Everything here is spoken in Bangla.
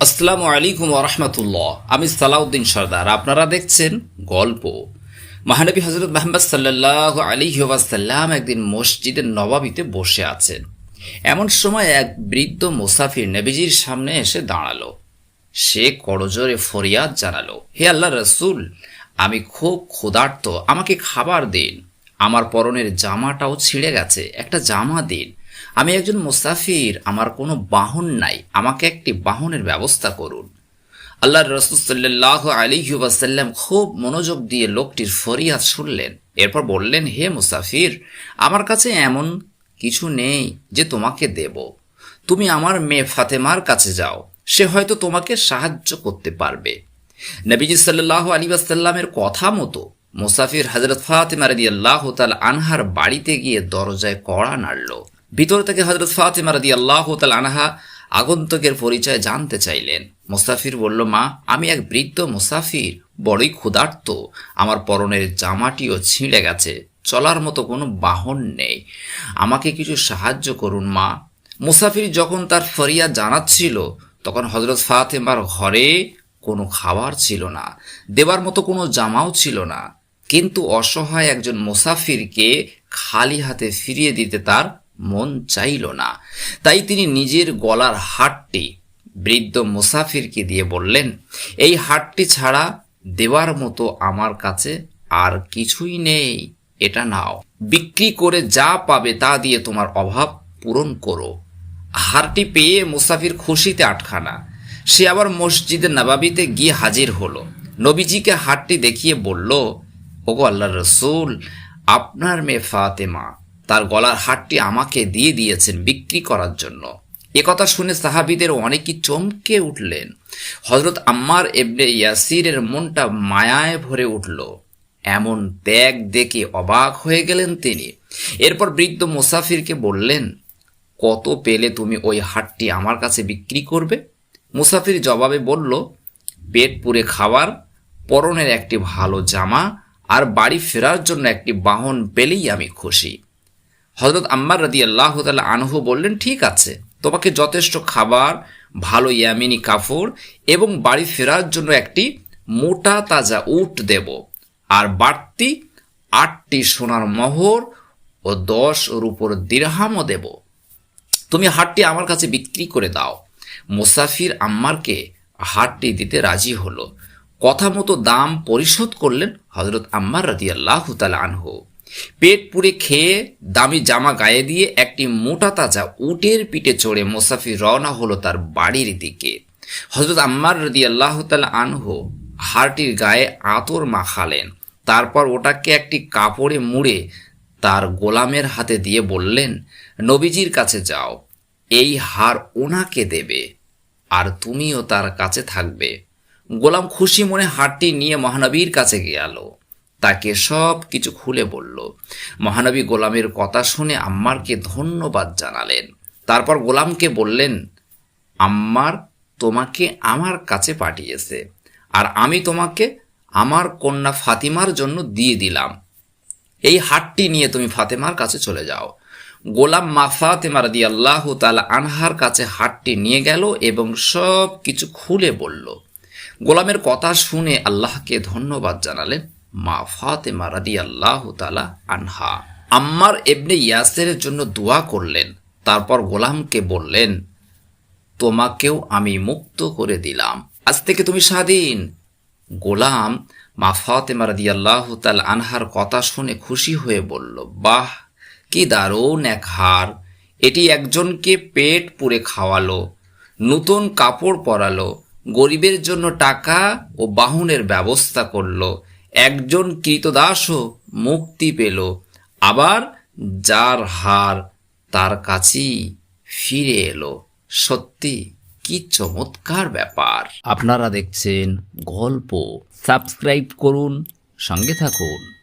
আসসালামু আলাইকুম রহমতুল্লাহ। আমি সালাউদ্দিন সর্দার। আপনারা দেখছেন গল্প। মহানবী হজরত মোহাম্মদ সাল্লাহ আলী ওয়াসাল্লাম একদিন মসজিদের নবাবিতে বসে আছেন। এমন সময় এক বৃদ্ধ মুসাফির নবীজির সামনে এসে দাঁড়াল। সে করজোরে ফরিয়াদ জানালো, হে আল্লাহ রসুল, আমি খুব ক্ষুধার্ত, আমাকে খাবার দিন। আমার পরনের জামাটাও ছিঁড়ে গেছে, একটা জামা দিন। আমি একজন মুসাফির, আমার কোনো বাহন নাই, আমাকে একটি বাহনের ব্যবস্থা করুন। আল্লাহ রসুল সাল্লাহ আলিহি ওয়াসাল্লাম খুব মনোযোগ দিয়ে লোকটির ফরিয়াদ শুনলেন। এরপর বললেন, হে মুসাফির, আমার কাছে এমন কিছু নেই যে তোমাকে দেব। তুমি আমার মেয়ে ফাতেমার কাছে যাও, সে হয়তো তোমাকে সাহায্য করতে পারবে। নবীজি সাল্লাহ আলী আসাল্লামের কথা মতো মুসাফির হজরত ফাতেমা রদি আল্লাহ তাল আনহার বাড়িতে গিয়ে দরজায় কড়া নাড়ল। ভিতর থেকে হজরত ফাতেমা রদি আল্লাহ তাল আনাহা আগন্তুকের পরিচয় জানতে চাইলেন। মুসাফির বলল, মা, আমি এক বৃদ্ধ মুসাফির, বড়ই ক্ষুধার্ত। আমার পরনের জামাটিও ছিঁড়ে গেছে, চলার মতো কোনো বাহন নেই। আমাকে কিছু সাহায্য করুন, মা। মুসাফির যখন তার ফরিয়াদ জানাচ্ছিল, তখন হজরত ফাতেমার ঘরে কোনো খাবার ছিল না, দেবার মতো কোনো জামাও ছিল না। কিন্তু অসহায় একজন মুসাফিরকে খালি হাতে ফিরিয়ে দিতে তার মন চাইল না। তাই তিনি নিজের গলার হাটটি বৃদ্ধ মুসাফিরকে দিয়ে বললেন, এই হাটটি ছাড়া দেওয়ার মতো আমার কাছে আর কিছুই নেই, এটা নাও। বিক্রি করে যা পাবে তা দিয়ে তোমার অভাব পূরণ করো। হারটি পেয়ে মুসাফির খুশিতে আটখানা। সে আবার মসজিদে নবাবিতে গিয়ে হাজির হলো। নবীজিকে হাটটি দেখিয়ে বলল, ওগো আল্লাহ রসুল, আপনার মেয়ে ফাতেমা তার গলার হাটটি আমাকে দিয়ে দিয়েছেন বিক্রি করার জন্য। একথা শুনে সাহাবিদের অনেকেই চমকে উঠলেন। হজরত আম্মার এবনে ইয়াসিরের মনটা মায়ায় ভরে উঠল। এমন ত্যাগ দেখে অবাক হয়ে গেলেন তিনি। এরপর বৃদ্ধ মুসাফিরকে বললেন, কত পেলে তুমি ওই হাটটি আমার কাছে বিক্রি করবে? মুসাফির জবাবে বলল পেট পুরে খাবার পরনের একটি ভালো জামা আর বাড়ি ফেরার জন্য একটি বাহন পেলেই আমি খুশি। হজরত আম্মার রাদি আল্লাহ তালা আনহু বললেন, ঠিক আছে, তোমাকে যথেষ্ট খাবার, ভালো ইয়ামিনি কাপড় এবং বাড়ি ফেরার জন্য একটি মোটা তাজা উট দেব আর বাড়তি আটটি সোনার মোহর ও দশ রূপর দিরহামও দেব। তুমি হাটটি আমার কাছে বিক্রি করে দাও। মুসাফির আম্মারকে হাটটি দিতে রাজি হলো। কথা মতো দাম পরিশোধ করলেন হজরত আম্মার রাদি আল্লাহ আনহু। পেট পুড়ে খেয়ে দামি জামা গায়ে দিয়ে একটি মোটা তাজা উটের পিঠে চড়ে মোসাফির রওনা হলো তার বাড়ির দিকে। হজরত আম্মার রদি আল্লাহ আনহু হারটির গায়ে আতর মাখালেন। তারপর ওটাকে একটি কাপড়ে মুড়ে তার গোলামের হাতে দিয়ে বললেন, নবীজির কাছে যাও, এই হার ওনাকে দেবে আর তুমিও তার কাছে থাকবে। গোলাম খুশি মনে হারটি নিয়ে মহানবীর কাছে গেল। তাকে সব কিছু খুলে বলল, মহানবী গোলামের কথা শুনে আম্মারকে ধন্যবাদ জানালেন। তারপর গোলামকে বললেন, আম্মার তোমাকে আমার কাছে পাঠিয়েছে, আর আমি তোমাকে আমার কন্যা ফাতিমার জন্য দিয়ে দিলাম। এই হাটটি নিয়ে তুমি ফাতেমার কাছে চলে যাও। গোলাম মা ফাতেমা রাদি আল্লাহ তালা আনহার কাছে হাটটি নিয়ে গেল এবং সব কিছু খুলে বলল। গোলামের কথা শুনে আল্লাহকে ধন্যবাদ জানালেন। মা ফাতেমা রাদি আল্লাহ তালা আনহা। আম্মার এবনে ইয়াসের জন্য দোয়া করলেন, তারপর গোলামকে বললেন, তোমাকেও আমি মুক্ত করে দিলাম। আজ থেকে তুমি স্বাধীন। গোলাম মা ফাতেমা রাদি আল্লাহ তাল আনহার কথা শুনে খুশি হয়ে বলল, বাহ, কি দারুণ এক হার। এটি একজনকে পেট পুড়ে খাওয়ালো, নতুন কাপড় পরালো, গরিবের জন্য টাকা ও বাহনের ব্যবস্থা করল একজন কৃতদাসও মুক্তি পেল, আবার যার হার তার কাছেই ফিরে এলো। সত্যি, কি চমৎকার ব্যাপার। আপনারা দেখছেন গল্প। সাবস্ক্রাইব করুন, সঙ্গে থাকুন।